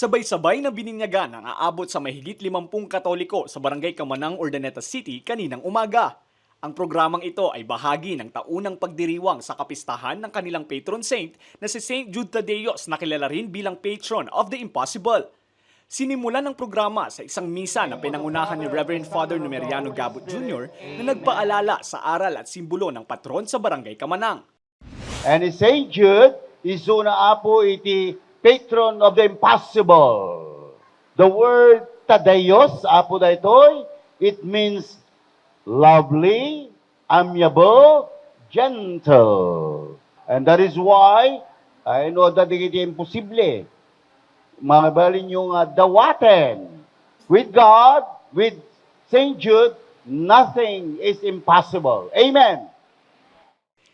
Sabay-sabay na bininyagan ang aabot sa mahigit 50 katoliko sa Barangay Kamanang, Urdaneta City kaninang umaga. Ang programang ito ay bahagi ng taunang pagdiriwang sa kapistahan ng kanilang patron saint na si Saint Jude Tadeos na kilala rin bilang patron of the impossible. Sinimulan ng programa sa isang misa na pinangunahan ni Reverend Father Numeriano Gabot Jr. na nagpaalala sa aral at simbolo ng patron sa Barangay Kamanang. And in St. Jude, isuna apo iti patron of the impossible. The word tadayos, apo da itoy, it means lovely, amiable, gentle. And that is why, I know that iti imposible. Mga balin yung uh, dawaten. With God, with St. Jude, nothing is impossible. Amen.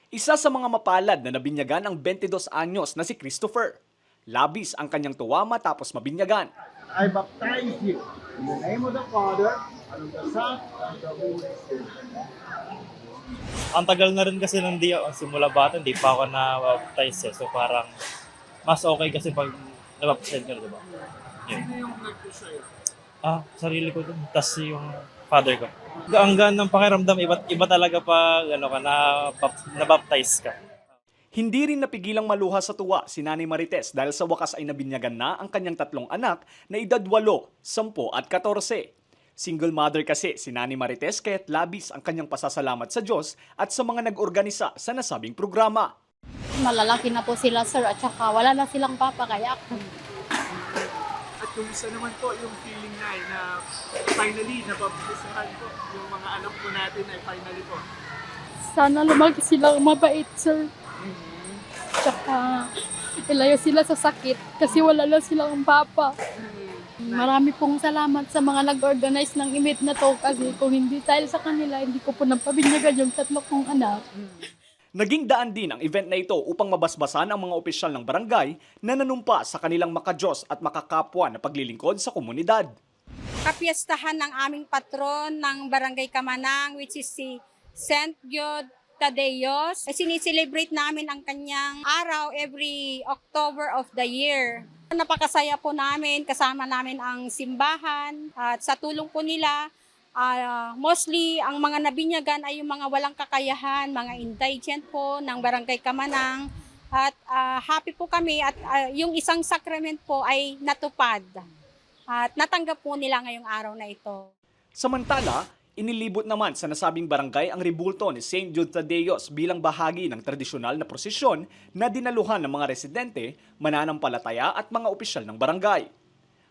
Isa sa mga mapalad na nabinyagan ang 22 anyos na si Christopher. Labis ang kanyang tuwa matapos mabinyagan. I baptize you in the name of the Father, and of the Son, and of the Holy Spirit. ang tagal na rin kasi nung di ako simula bata, hindi pa ako na-baptize eh. So parang mas okay kasi pag na-baptize ka na, di ba? Yun. Ah, sarili ko dun. Tapos yung father ko. Ang gaan ng pakiramdam, iba, iba talaga pag ano ka, na, na-baptize ka. Hindi rin napigilang maluha sa tuwa si Nanay Marites dahil sa wakas ay nabinyagan na ang kanyang tatlong anak na edad 8, 10 at 14. Single mother kasi si Nanay Marites kaya't labis ang kanyang pasasalamat sa Diyos at sa mga nag-organisa sa nasabing programa. Malalaki na po sila, sir, at saka wala na silang papa, kaya At kumusta naman po yung feeling na na finally nababutisahan po yung mga anak po natin ay finally po. sana lumaki silang mabait, sir. Tsaka ilayo sila sa sakit kasi wala na silang papa. Marami pong salamat sa mga nag-organize ng event na to kasi kung hindi dahil sa kanila, hindi ko po napabinyagan yung tatlo kong anak. Naging daan din ang event na ito upang mabasbasan ang mga opisyal ng barangay na nanumpa sa kanilang makajos at makakapwa na paglilingkod sa komunidad. kapiestahan ng aming patron ng Barangay Kamanang which is si St. Jude Tadeos. Eh, Sinicelebrate namin ang kanyang araw every October of the year. Napakasaya po namin, kasama namin ang simbahan at sa tulong po nila, ah, mostly ang mga nabinyagan ay yung mga walang kakayahan, mga indigent po ng Barangay Kamanang. At ah, happy po kami at ah, yung isang sacrament po ay natupad. At natanggap po nila ngayong araw na ito. Samantala, inilibot naman sa nasabing barangay ang ribulto ni St. Jude Tadeos bilang bahagi ng tradisyonal na prosesyon na dinaluhan ng mga residente, mananampalataya at mga opisyal ng barangay.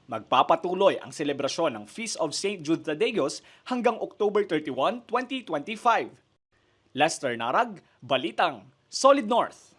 Magpapatuloy ang selebrasyon ng Feast of St. Jude Tadeos hanggang October 31, 2025. Lester Narag, Balitang, Solid North.